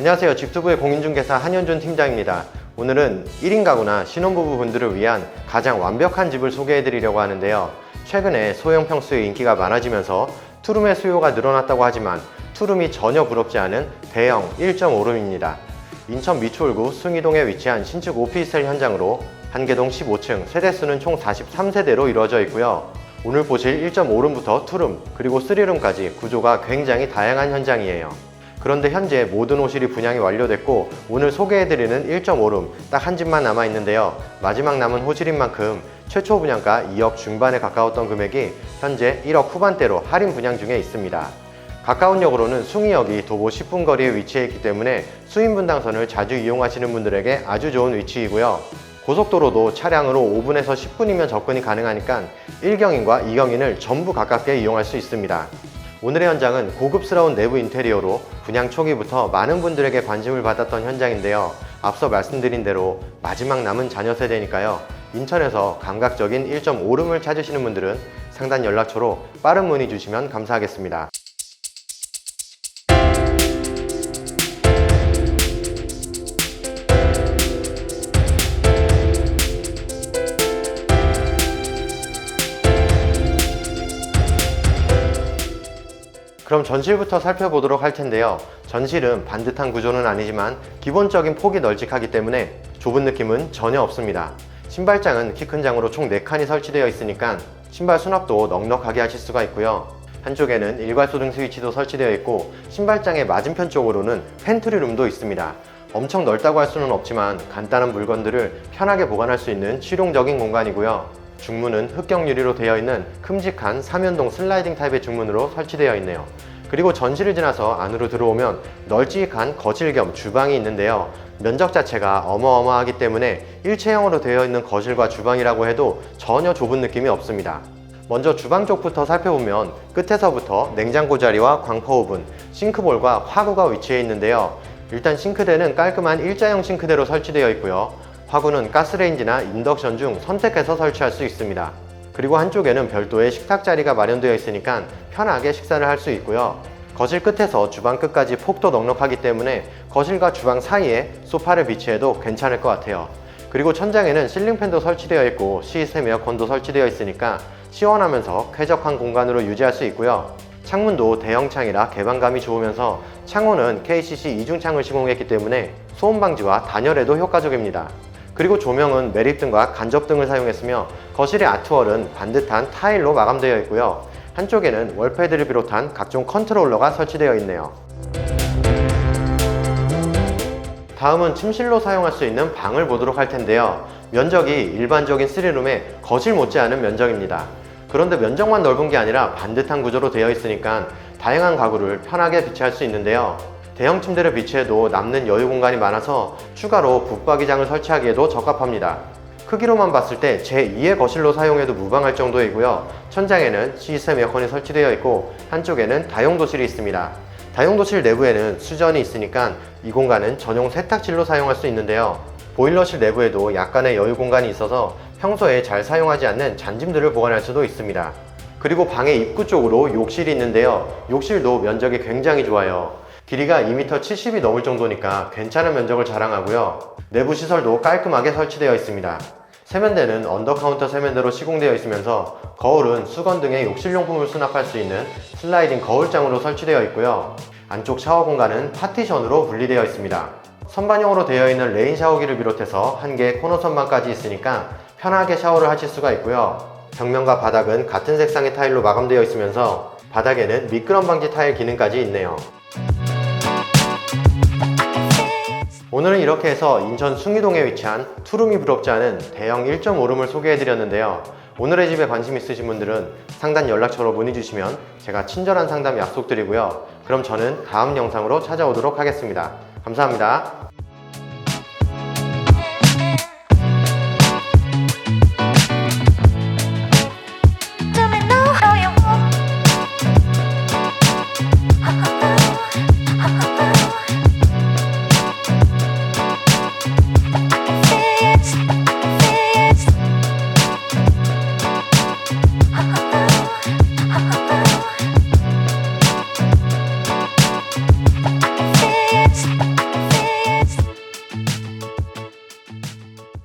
안녕하세요. 집투부의 공인중개사 한현준 팀장입니다. 오늘은 1인 가구나 신혼부부 분들을 위한 가장 완벽한 집을 소개해 드리려고 하는데요. 최근에 소형 평수의 인기가 많아지면서 투룸의 수요가 늘어났다고 하지만 투룸이 전혀 부럽지 않은 대형 1.5룸입니다. 인천 미추홀구 숭이동에 위치한 신축 오피스텔 현장으로 한개동 15층, 세대수는 총 43세대로 이루어져 있고요. 오늘 보실 1.5룸부터 투룸, 그리고 3룸까지 구조가 굉장히 다양한 현장이에요. 그런데 현재 모든 호실이 분양이 완료됐고 오늘 소개해드리는 1.5룸 딱 한 집만 남아 있는데요. 마지막 남은 호실인 만큼 최초 분양가 2억 중반에 가까웠던 금액이 현재 1억 후반대로 할인 분양 중에 있습니다. 가까운 역으로는 숭이역이 도보 10분 거리에 위치해 있기 때문에 수인 분당선을 자주 이용하시는 분들에게 아주 좋은 위치이고요. 고속도로도 차량으로 5분에서 10분이면 접근이 가능하니까 1경인과 2경인을 전부 가깝게 이용할 수 있습니다. 오늘의 현장은 고급스러운 내부 인테리어로 분양 초기부터 많은 분들에게 관심을 받았던 현장인데요. 앞서 말씀드린 대로 마지막 남은 자녀 세대니까요. 인천에서 감각적인 1.5룸을 찾으시는 분들은 상단 연락처로 빠른 문의 주시면 감사하겠습니다. 그럼 전실부터 살펴보도록 할 텐데요. 전실은 반듯한 구조는 아니지만 기본적인 폭이 널찍하기 때문에 좁은 느낌은 전혀 없습니다. 신발장은 키 큰 장으로 총 4칸이 설치되어 있으니까 신발 수납도 넉넉하게 하실 수가 있고요. 한쪽에는 일괄소등 스위치도 설치되어 있고 신발장의 맞은편 쪽으로는 팬트리 룸도 있습니다. 엄청 넓다고 할 수는 없지만 간단한 물건들을 편하게 보관할 수 있는 실용적인 공간이고요. 중문은 흑경 유리로 되어 있는 큼직한 삼연동 슬라이딩 타입의 중문으로 설치되어 있네요. 그리고 전실을 지나서 안으로 들어오면 널찍한 거실 겸 주방이 있는데요. 면적 자체가 어마어마하기 때문에 일체형으로 되어 있는 거실과 주방이라고 해도 전혀 좁은 느낌이 없습니다. 먼저 주방 쪽부터 살펴보면 끝에서부터 냉장고 자리와 광포 오븐, 싱크볼과 화구가 위치해 있는데요. 일단 싱크대는 깔끔한 일자형 싱크대로 설치되어 있고요. 화구는 가스레인지나 인덕션 중 선택해서 설치할 수 있습니다. 그리고 한쪽에는 별도의 식탁 자리가 마련되어 있으니까 편하게 식사를 할 수 있고요. 거실 끝에서 주방 끝까지 폭도 넉넉하기 때문에 거실과 주방 사이에 소파를 비치해도 괜찮을 것 같아요. 그리고 천장에는 실링팬도 설치되어 있고 시스템 에어컨도 설치되어 있으니까 시원하면서 쾌적한 공간으로 유지할 수 있고요. 창문도 대형창이라 개방감이 좋으면서 창호는 KCC 이중창을 시공했기 때문에 소음 방지와 단열에도 효과적입니다. 그리고 조명은 매립등과 간접등을 사용했으며 거실의 아트월은 반듯한 타일로 마감되어 있고요. 한쪽에는 월패드를 비롯한 각종 컨트롤러가 설치되어 있네요. 다음은 침실로 사용할 수 있는 방을 보도록 할 텐데요. 면적이 일반적인 3룸의 거실 못지않은 면적입니다. 그런데 면적만 넓은 게 아니라 반듯한 구조로 되어 있으니까 다양한 가구를 편하게 비치할 수 있는데요. 대형 침대를 비치해도 남는 여유 공간이 많아서 추가로 붙박이장을 설치하기에도 적합합니다. 크기로만 봤을 때 제2의 거실로 사용해도 무방할 정도이고요. 천장에는 시스템 에어컨이 설치되어 있고 한쪽에는 다용도실이 있습니다. 다용도실 내부에는 수전이 있으니까 이 공간은 전용 세탁실로 사용할 수 있는데요. 보일러실 내부에도 약간의 여유 공간이 있어서 평소에 잘 사용하지 않는 잔짐들을 보관할 수도 있습니다. 그리고 방의 입구 쪽으로 욕실이 있는데요. 욕실도 면적이 굉장히 좋아요. 길이가 2m 70이 넘을 정도니까 괜찮은 면적을 자랑하고요. 내부 시설도 깔끔하게 설치되어 있습니다. 세면대는 언더카운터 세면대로 시공되어 있으면서 거울은 수건 등의 욕실용품을 수납할 수 있는 슬라이딩 거울장으로 설치되어 있고요. 안쪽 샤워 공간은 파티션으로 분리되어 있습니다. 선반형으로 되어 있는 레인 샤워기를 비롯해서 한 개의 코너 선반까지 있으니까 편하게 샤워를 하실 수가 있고요. 벽면과 바닥은 같은 색상의 타일로 마감되어 있으면서 바닥에는 미끄럼 방지 타일 기능까지 있네요. 오늘은 이렇게 해서 인천 숭이동에 위치한 투룸이 부럽지 않은 대형 1.5룸을 소개해드렸는데요. 오늘의 집에 관심 있으신 분들은 상단 연락처로 문의 주시면 제가 친절한 상담 약속드리고요. 그럼 저는 다음 영상으로 찾아오도록 하겠습니다. 감사합니다.